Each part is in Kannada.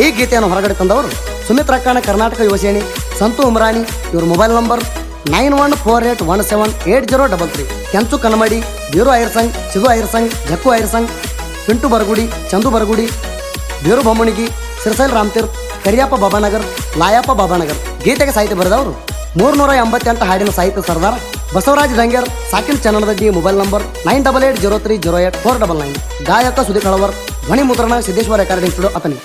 ಈ ಗೀತೆಯನ್ನು ಹೊರಗಡೆ ತಂದವರು ಸುಮಿತ್ ರಕ್ಕಾಣ ಕರ್ನಾಟಕ ಯುವಸೇನಿ ಸಂತು ಉಮ್ರಾನಿ ಇವ್ರ mobile number nine one four eight one seven eight zero double three. Kenchu Kannamadi Biru ಐರ್ ಸಂಘ್ ಚಿದು ಐರ್ ಸಂಘ್ ಜಕ್ಕು ಐರ್ ಸಂಘ್ ಪಿಂಟು ಬರಗುಡಿ, ಚಂದು ಬರಗುಡಿ, ಬೀರು ಬೊಮ್ಮಣಿಗಿ, ಸಿರಸೈಲ್ ರಾಮತೀರ್, ಕರಿಯಪ್ಪ ಬಾಬಾನಗರ್, ಲಾಯಪ್ಪ ಬಾಬಾನಗರ್. ಗೀತೆಗೆ ಸಾಹಿತ್ಯ ಬರೆದವರು ಮೂರ್ನೂರ ಎಂಬತ್ತೆಂಟು ಹಾಡಿನ ಸಾಹಿತ್ಯ ಸರ್ದಾರ್ ಬಸವರಾಜ್ ದಂಗೇರ್, ಸಾಕಿನ್ ಚನ್ನಡದಡ್ಡಿ mobile number nine double eight zero three zero eight four double nine. ಗಾಯಕ ಸುದೀಪ್ ಹಳವರ್ ಧ್ವನಿ ಮುದ್ರಣ ಸಿದ್ದೇಶ್ವರ ಅಕಾಡೆಮಿ ಸ್ಟುಡಿಯೋ ಅತನಿ.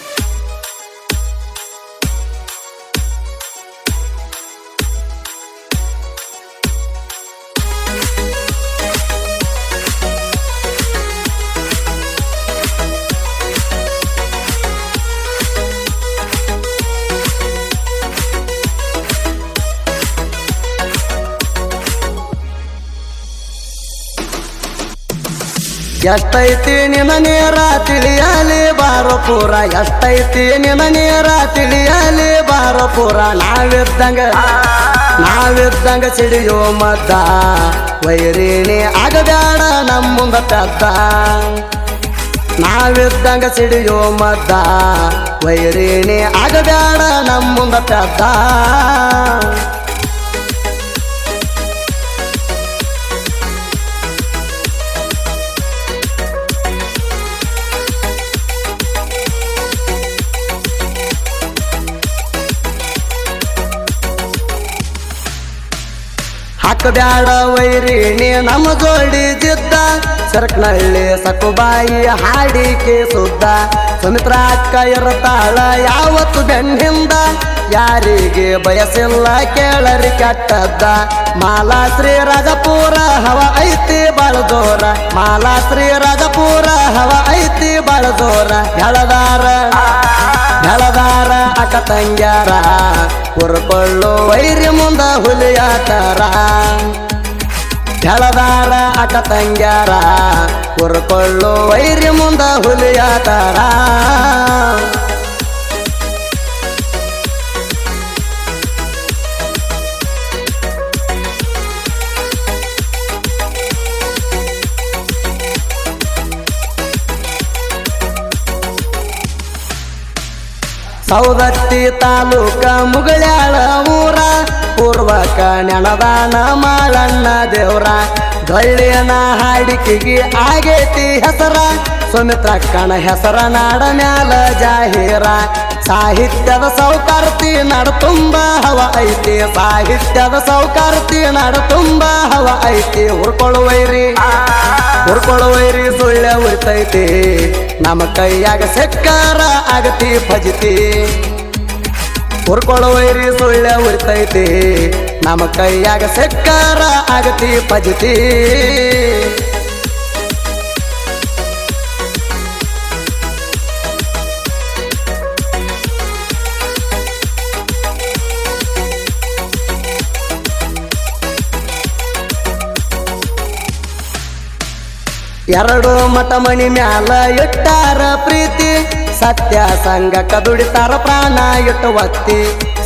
ಎಷ್ಟೈತಿ ನಿನ್ನ ನೇರ ತಿಳಿಯಲಿ ಬಾರೋ ಪೂರ, ಎಷ್ಟೈತಿ ನಿನ್ನ ನೇರ ತಿಳಿಯಲಿ ಬಾರೋ ಪೂರ. ನಾವಿದ್ದಂಗ ನಾವಿದ್ದಂಗ ಸಿಡಿಯೋ ಮದ್ದ. ವೈರಿಣಿ ಆಗಬೇಡ ನಮ್ಮ ಮುಂದ ಪೆದ್ದ. ನಾವಿದ್ದಂಗ ಸಿಡಿಯೋ ಮದ್ದ. ವೈರಿಣಿ ಆಗಬೇಡ ನಮ್ಮ ಪೆದ್ದ ವೈರಿ ವೈರಿಣಿ ನಮ್ಮ ಜೋಡಿ ಜಿದ್ದ. ಸರಕನಹಳ್ಳಿ ಸಕುಬಾಯಿ ಹಾಡಿಕೆ ಸುದ್ದ ಸುಮಿತ್ರ ಅಕ್ಕ ಇರತಾಳ ಯಾವತ್ತು ಬೆನ್ನಿಂದ. ಯಾರಿಗೆ ಬಯಸಿಲ್ಲ ಕೇಳರಿ ಕಟ್ಟದ್ದ. ಮಾಲಾ ಶ್ರೀ ರಾಜಪುರ ಹವ ಐತಿ ಬಳದೋರ ಮಾಲಾ ಶ್ರೀ ರಾಜಪುರ ಹವ ಐತಿ ಬಳದೋರ ಜೋರ. ಅಕ್ಕ ತಂಗ್ಯಾರ ಕುರ್ಕೊಳ್ಳು ವೈರಿ ಮುಂದ ಹುಲಿಯಾತಾರ. ಕೆಳದಾರ ಅಕ್ಕ ತಂಗ್ಯಾರ. ಕುರ್ಕೊಳ್ಳು ವೈರಿ ಮುಂದ ಹುಲಿಯಾಟಾರ ಸೌದತ್ತಿ ತಾಲೂಕ ಮುಗಳಾಳ ಊರ. ಪೂರ್ವಕ ನೆನದಾನ ಮಾಳಣ್ಣ ದೇವ್ರ. ಗಳ್ಳಿಯನ ಹಾಡಿಕೆಗೆ ಆಗೇತಿ ಹೆಸರ. ಸುಮಿತ್ರಕ್ಕನ ಹೆಸರ ನಾಡ ಮ್ಯಾಲ ಜಾಹೀರ. ಸಾಹಿತ್ಯದ ಸೌಕಾರ್ತಿ ನಡ ತುಂಬ ಹವ ಐತಿ. ಸಾಹಿತ್ಯದ ಸೌಕಾರ್ತಿ ನಡ ತುಂಬ ಹವ ಐತಿ. ಹುರ್ಕೊಳ್ಳುವೈರಿ ಹುರ್ಕೊಳ್ಳುವೈರಿ ಸುಳ್ಳೆ ಉರ್ತೈತಿ ನಮ್ಮ ಕೈಯಾಗ ಸೆಕ್ಕಾರ ಆಗತಿ ಭಜತಿ ಹುರ್ಕೊಳ್ಳುವೈರಿ ಸುಳ್ಳೆ ಉರ್ತೈತಿ ನಮ್ಮ ಕೈಯಾಗ ಸೆಕ್ಕಾರ ಆಗತಿ ಭಜತಿ ಎರಡು ಮಠ ಮಣಿ ಮ್ಯಾಲ ಇಟ್ಟಾರ ಪ್ರೀತಿ? ಸತ್ಯ ಸಂಘಕ್ಕ ದುಡಿತಾರ ಪ್ರಾಣ ಇಟ್ಟು ಒತ್ತಿ.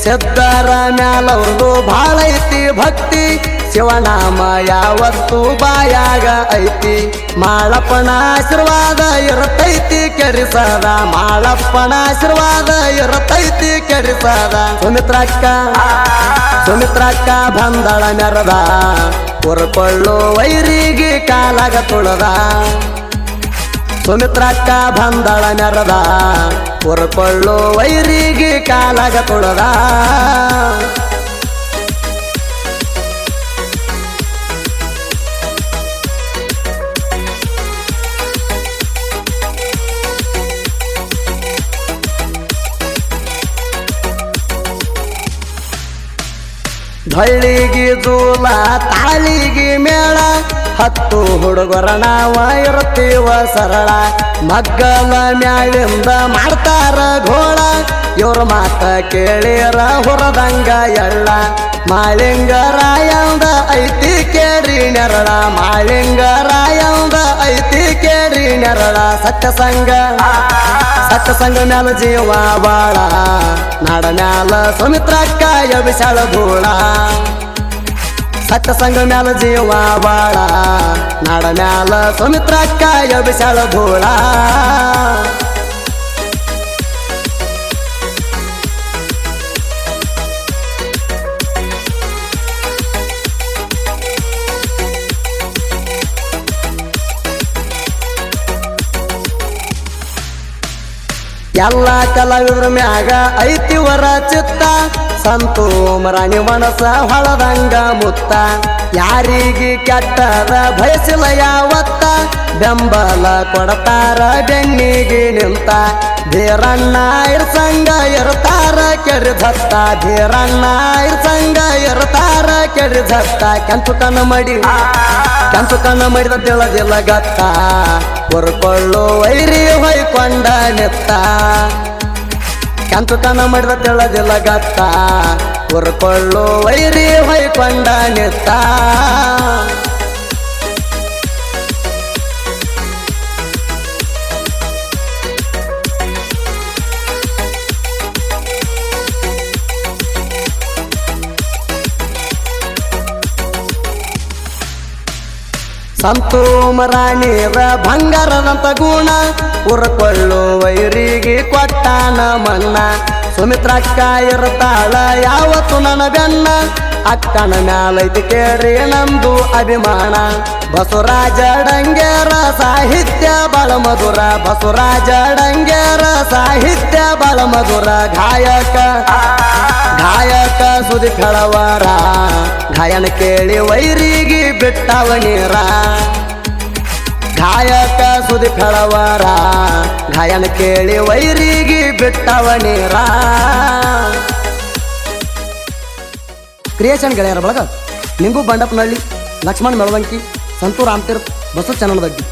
ಸಿದ್ಧರ ಮ್ಯಾಲ ಅವ್ರದು ಭಾಳ ಐತಿ ಭಕ್ತಿ. ಶಿವನಾಮ ಯಾವತ್ತು ಬಾಯಾಗ ಐತಿ. ಮಾಳಪ್ಪನ ಆಶೀರ್ವಾದ ಇರತೈತಿ, ಕೆಡಿಸದ ಮಾಳಪ್ಪನ ಆಶೀರ್ವಾದ ಇರತೈತಿ, ಕೆಡಿಸದ. ಸುಮಿತ್ರಕ್ಕ ಸುಮಿತ್ರಕ್ಕ ಬಂದಳ ಮೆರದ ಹೊರಕೊಳ್ಳೋ ವೈರಿಗೆ ಕಾಲಾಗ ತುಳದ. ಸುಮಿತ್ರಕ್ಕ ಬಂದಳ ಮೆರದ ಉರ್ಕೊಳ್ಳು ವೈರಿಗೆ ಕಾಲಾಗ ತುಳದ ಧಳ್ಳಿಗೆ ಜೂಲ ತಾಳಿಗೆ ಮೇಳ ಹತ್ತು ಹುಡುಗರ ನಾವ ಇರ್ತೀವ ಸರಳ. ಮಗ್ಗಲ ಮ್ಯಾಳಿಂದ ಮಾಡ್ತಾರ ಘೋಳ. ಇವ್ರ ಮಾತ ಕೇಳಿರ ಹೊರದಂಗ ಎಳ್ಳ. ಮಾಳಿಂಗರಾಯಂದ ಐತಿ ಕೇರಿ ನೆರಳ. ಮಾಳಿಂಗರಾಯಂದ ಐತಿ ಕೇರಿ ನೆರಳ. ಸತ್ಯ ಸಂಘ, ಸತ್ಯ ಮ್ಯಾಲ ಜೀವ ಬಾಳ. ನಾಡ ಮ್ಯಾಲ ಸುಮಿತ್ರಕ್ಕ ಯಬಿಸಳ ಧೂಳ. ಸತ್ಯ ಸಂಘ ಮ್ಯಾಲ ಜೀವ ಬಾಳ ನಾಡ ಮ್ಯಾಲ ಸುಮಿತ್ರಕ್ಕ ಎಬಿಸಾಳ ಧೂಳ. ಎಲ್ಲ ಕಲಾವಿದ್ರ ಮ್ಯಾಗ ಐತಿ ವರ ಚಿತ್ತ. ಸಂತೋಮ ರಾಣಿ ಮನಸ ಹೊಳದಂಗ ಮುತ್ತ. ಯಾರಿಗೆ ಕೆಟ್ಟದ ಬಯಸಿಲ ಯಾವತ್ತ. ಬೆಂಬಲ ಕೊಡತಾರ ಬೆನ್ನಿಗೆ ನಿಂತ. ಧೀರಣ್ಣ ಇರ್ಸಂಗ ಇರ್ತಾರ ಕೆಡಿದತ್ತ ಧೀರಣ್ಣ ಇರ್ಸಂಗ ಇರ್ತಾರ ಕೆಡಿದತ್ತ ಕೆಂಪು ಕಣ್ಣ ಮಡಿ ಕೆಂಪು ಕಣ್ಣ ಮಡಿದ ತಿಳದಿಲ್ಲ ಗತ್ತ. ಹೊರ್ಕೊಳ್ಳೋ ವೈರಿ ಹೊಯ್ಕೊಂಡ ನೆತ್ತ. ಮಾಡಿದ ಮಡಿದ ತಿಳದಿಲ್ಲ ಗತ್ತ. ಹೊರ್ಕೊಳ್ಳೋ ವೈರಿ ಹೊಯ್ಕೊಂಡ ನಿತ್ತ. ಸಂತು ಮರಾಣಿದ ಬಂಗಾರದಂತ ಗುಣ ಉರಕೊಳ್ಳು ವೈರಿಗೆ ಕೊಟ್ಟಾನ ಮನ್ನ. ಸುಮಿತ್ರಕ್ಕ ಇರ್ತಾಳ ಯಾವತ್ತು ನನ್ನ ಬೆನ್ನ ಅಕ್ಕನ ಮ್ಯಾಲೈತಿ ಕೇಳ್ರಿ ನಂದು ಅಭಿಮಾನ. ಬಸವರಾಜ ಡಂಗೇರ ಸಾಹಿತ್ಯ ಬಲ ಮಧುರ ಬಸವರಾಜ ಡಂಗೇರ ಸಾಹಿತ್ಯ ಬಲ ಮಧುರ ಗಾಯಕ. ಗಾಯಕ ಸುದಿ ಕಳವರ, ಗಾಯನ ಕೇಳಿ ವೈರಿಗೆ ಬಿಟ್ಟವ ನೀರ. ಗಾಯಕ ಸುದಿ ಕಳವರ, ಗಾಯನ ಕೇಳಿ ವೈರಿಗೆ ಬಿಟ್ಟವ ನೀರ. ಕ್ರಿಯೇಷನ್ ಗೆಳೆಯರ ಬಳಗ ನಿಂಬು ಬಂಡಪ್ಪನಹಳ್ಳಿ, ಲಕ್ಷ್ಮಣ್ ಮೆಳವಂಕಿ, ಸಂತೂರ್ ರಾಮತೀರ್ಥ ಬಸವ ಚನ್ನನದಡ್ಡಿ